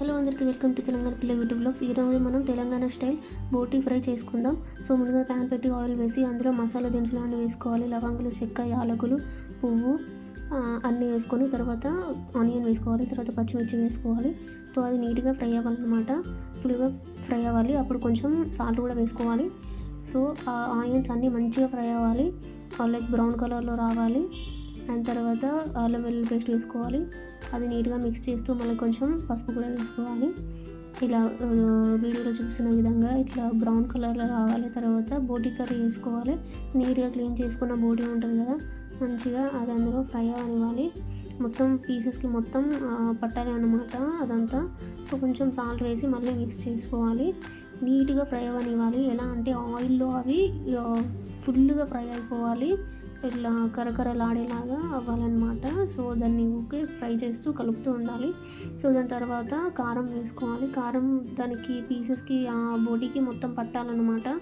Hello అందరికీ welcome to Telangana పిల్ల YouTube blogs. ఈరోజు మనం తెలంగాణ స్టైల్ బోటీ ఫ్రై చేసుకుందాం. సో ముందుగా ప్యాన్ పెట్టి ఆయిల్ వేసి అందులో మసాలా దినుసులు అన్నీ వేసుకోవాలి. లవంగులు చెక్క యాలకులు పువ్వు అన్నీ వేసుకొని తర్వాత ఆనియన్ వేసుకోవాలి. తర్వాత పచ్చిమిర్చి వేసుకోవాలి. సో అది నీట్గా ఫ్రై అవ్వాలన్నమాట. ఫుల్గా ఫ్రై అవ్వాలి. అప్పుడు కొంచెం సాల్ట్ కూడా వేసుకోవాలి. సో ఆ ఆనియన్స్ అన్నీ మంచిగా ఫ్రై అవ్వాలి. లైక్ బ్రౌన్ కలర్లో రావాలి. అండ్ తర్వాత అల్లం వెల్లుల్లి పేస్ట్ వేసుకోవాలి. అది నీట్గా మిక్స్ చేస్తూ మళ్ళీ కొంచెం పసుపు కూడా వేసుకోవాలి. ఇలా వీడియోలో చూపిస్తున్న విధంగా ఇట్లా బ్రౌన్ కలర్లో రావాలి. తర్వాత బోటి కర్రీ వేసుకోవాలి. నీట్గా క్లీన్ చేసుకున్న బోటి ఉంటుంది కదా మంచిగా అది అందులో ఫ్రై అవ్వనివ్వాలి. మొత్తం పీసెస్కి మొత్తం పట్టాలి అన్నమాట. అదంతా. సో కొంచెం సాల్ట్ వేసి మళ్ళీ మిక్స్ చేసుకోవాలి. నీట్గా ఫ్రై అవ్వనివ్వాలి. ఎలా అంటే ఆయిల్లో అవి ఫుల్గా ఫ్రై అయిపోవాలి. ఇట్లా కరకరలాడేలాగా అవ్వాలన్నమాట. సో దాన్ని ఊకే ఫ్రై చేస్తూ కలుపుతూ ఉండాలి. సో దాని తర్వాత కారం వేసుకోవాలి. కారం దానికి పీసెస్కి ఆ బోటీకి మొత్తం పట్టాలన్నమాట.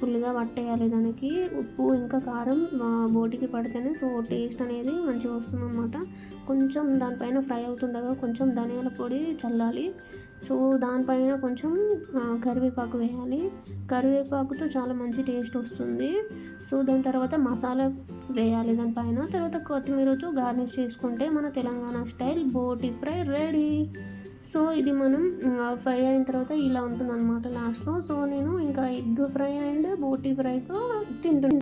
ఫుల్గా పట్టేయాలి దానికి. ఉప్పు ఇంకా కారం బోటికి పడితేనే సో టేస్ట్ అనేది మంచిగా వస్తుందన్నమాట. కొంచెం దానిపైన ఫ్రై అవుతుండగా కొంచెం ధనియాల పొడి చల్లాలి. సో దానిపైన కొంచెం కరివేపాకు వేయాలి. కరివేపాకుతో చాలా మంచి టేస్ట్ వస్తుంది. సో దాని తర్వాత మసాలా వేయాలి దానిపైన. తర్వాత కొత్తిమీరతో గార్నిష్ చేసుకుంటే మన Telangana style boti fry ready. So ఇది మనం ఫ్రై అయిన తర్వాత ఇలా ఉంటుంది అనమాట లాస్ట్లో. సో నేను ఇంకా ఎగ్ ఫ్రై అండ్ బోటి ఫ్రైతో తింటున్నాను